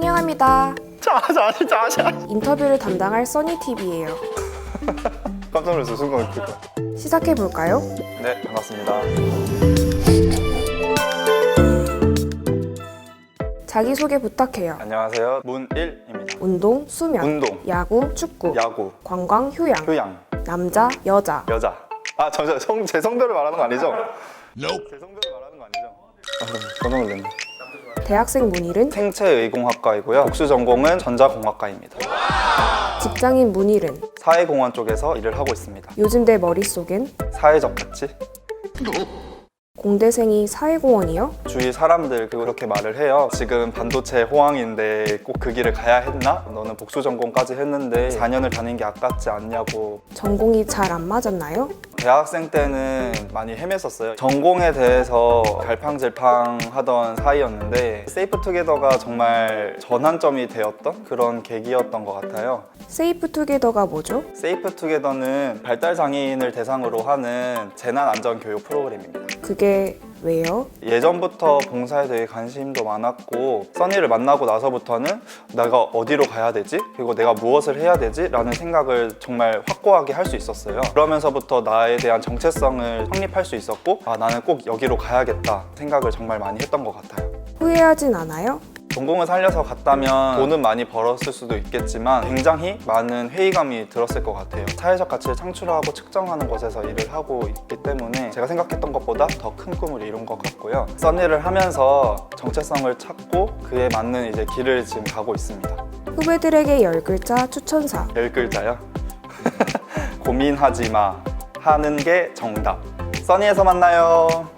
환영합니다. 자자 자자 인터뷰를 담당할 써니TV예요. 깜짝 놀랐어 순간 그거 시작해 볼까요? 네 반갑습니다 자기소개 부탁해요. 안녕하세요 문일입니다 운동, 수면, 운동 야구, 축구, 야구 관광, 휴양, 교양 남자, 여자. 여자 아 저, 저, 성, 제 성별을 말하는 거 아니죠? 제 성별을 말하는 거 아니죠? 아 깜짝 놀랐네 대학생 문일은 생체의공학과이고요 복수 전공은 전자공학과입니다 직장인 문일은 사회공헌 쪽에서 일을 하고 있습니다 요즘 내 머릿속엔 사회적 가치 공대생이 사회공헌이요? 주위 사람들 그렇게 말을 해요. 지금 반도체 호황인데 꼭 그 길을 가야 했나? 너는 복수 전공까지 했는데 4년을 다닌 게 아깝지 않냐고. 전공이 잘 안 맞았나요? 대학생 때는 많이 헤맸었어요. 전공에 대해서 갈팡질팡 하던 사이였는데 세이프 투게더가 정말 전환점이 되었던 그런 계기였던 것 같아요. 세이프 투게더가 뭐죠? 세이프 투게더는 발달 장애인을 대상으로 하는 재난 안전 교육 프로그램입니다. 그게 왜요? 예전부터 봉사에 대해 관심도 많았고 써니를 만나고 나서부터는 내가 어디로 가야 되지? 그리고 내가 무엇을 해야 되지? 라는 생각을 정말 확고하게 할 수 있었어요 그러면서부터 나에 대한 정체성을 확립할 수 있었고 아 나는 꼭 여기로 가야겠다 생각을 정말 많이 했던 것 같아요 후회하진 않아요? 전공을 살려서 갔다면 돈은 많이 벌었을 수도 있겠지만 굉장히 많은 회의감이 들었을 것 같아요. 사회적 가치를 창출하고 측정하는 곳에서 일을 하고 있기 때문에 제가 생각했던 것보다 더 큰 꿈을 이룬 것 같고요. 써니를 하면서 정체성을 찾고 그에 맞는 이제 길을 지금 가고 있습니다. 후배들에게 열 글자 추천사. 열 글자요? 고민하지 마. 하는 게 정답. 써니에서 만나요.